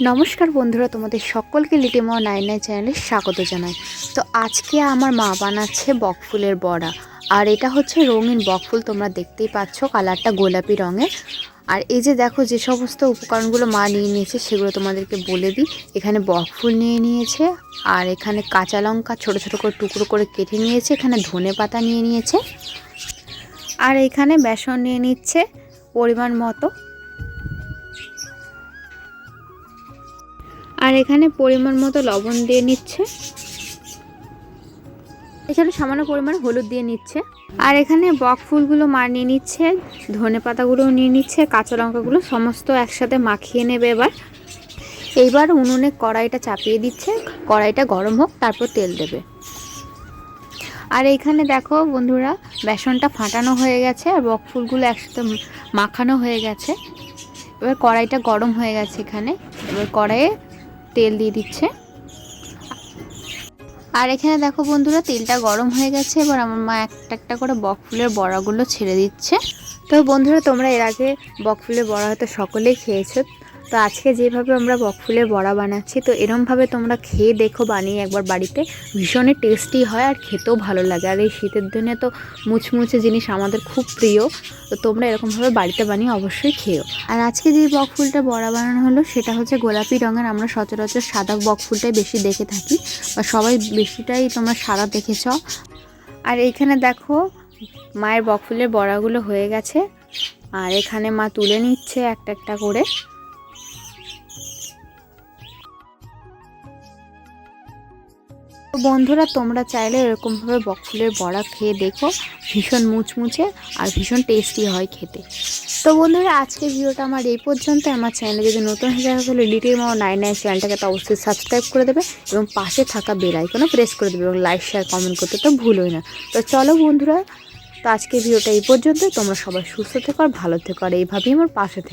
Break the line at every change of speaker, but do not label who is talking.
নমস্কার বন্ধুরা, তোমাদের সকলকে লিটিমা নাইন নাইন চ্যানেলে স্বাগত জানাই। তো আজকে আমার মা বানাচ্ছে বকফুলের বড়া। আর এটা হচ্ছে রঙিন বকফুল তোমরা দেখতেই পাচ্ছ কালারটা গোলাপি রঙের। আর এই যে দেখো, যে সমস্ত উপকরণগুলো মা নিয়ে নিয়েছে, সেগুলো তোমাদেরকে বলে দিই। এখানে বকফুল নিয়ে নিয়েছে, আর এখানে কাঁচা লঙ্কা ছোটো ছোটো করে টুকরো করে কেটে নিয়েছে, এখানে ধনে পাতা নিয়ে নিয়েছে। আর এখানে বেসন নিয়ে নিচ্ছে, পরিমাণ মতো। আর এখানে পরিমাণ মতো লবণ দিয়ে নিচ্ছে। এখানে সামান্য পরিমাণ হলুদ দিয়ে নিচ্ছে। আর এখানে বক ফুলগুলো মার নিয়ে নিচ্ছে ধনে পাতাগুলো নিয়ে নিচ্ছে কাঁচা লঙ্কাগুলো সমস্ত একসাথে মাখিয়ে নেবে এবার। এইবার উনুনে কড়াইটা চাপিয়ে দিচ্ছে কড়াইটা গরম হোক তারপর তেল দেবে। আর এইখানে দেখো বন্ধুরা বেসনটা ফাটানো হয়ে গেছে আর বক ফুলগুলো একসাথে মাখানো হয়ে গেছে। এবার কড়াইটা গরম হয়ে গেছে এখানে। এবার কড়াইয়ে তেল দিয়ে দিচ্ছে। আর এখানে দেখো বন্ধুরা, তেলটা গরম হয়ে গেছে। এবার আমার মা একটা একটা করে বকফুলের বড়াগুলো ছেড়ে দিচ্ছে। তো বন্ধুরা, তোমরা এর আগে বকফুলের বড়া হয়তো সকলেই খেয়েছো। তো আজকে যেভাবে আমরা বক ফুলের বড়া বানাচ্ছি, তো এরমভাবে তোমরা খেয়ে দেখো বানিয়ে একবার বাড়িতে। ভীষণই টেস্টি হয় আর খেতেও ভালো লাগে। আর এই শীতের দিনে তো মুচমুচে জিনিস আমাদের খুব প্রিয়। তো তোমরা এরকমভাবে বাড়িতে বানিয়ে অবশ্যই খেও আর আজকে যে বক ফুলটা বড়া বানানো হলো, সেটা হচ্ছে গোলাপি রঙের। আমরা সচরাচর সাদা বক ফুলটাই বেশি দেখে থাকি। বা সবাই বেশিটাই তোমরা সাদা দেখেছ। আর এইখানে দেখো, মায়ের বক ফুলের বড়াগুলো হয়ে গেছে। আর এখানে মা তুলে নিচ্ছে একটা একটা করে। তো বন্ধুরা, তোমরা চাইলে এরকমভাবে বকফুলের বড়া খেয়ে দেখো। ভীষণ মুচমুচে আর ভীষণ টেস্টি হয় খেতে। তো বন্ধুরা আজকে ভিডিওটা আমার এই পর্যন্ত। আমার চ্যানেলে যদি নতুন হয়ে যায় তাহলে লিটিল মাও নাইন নাইন চ্যানেলটাকে তো অবশ্যই সাবস্ক্রাইব করে দেবে এবং পাশে থাকা বেল আইকনও প্রেস করে দেবে এবং লাইক শেয়ার কমেন্ট করতে তো ভুলোই না। তো চলো বন্ধুরা, তো আজকে ভিডিওটা এই পর্যন্ত তোমরা সবাই সুস্থ থেকো আর ভালো থেকো। আর এইভাবেই আমার পাশে থেকো।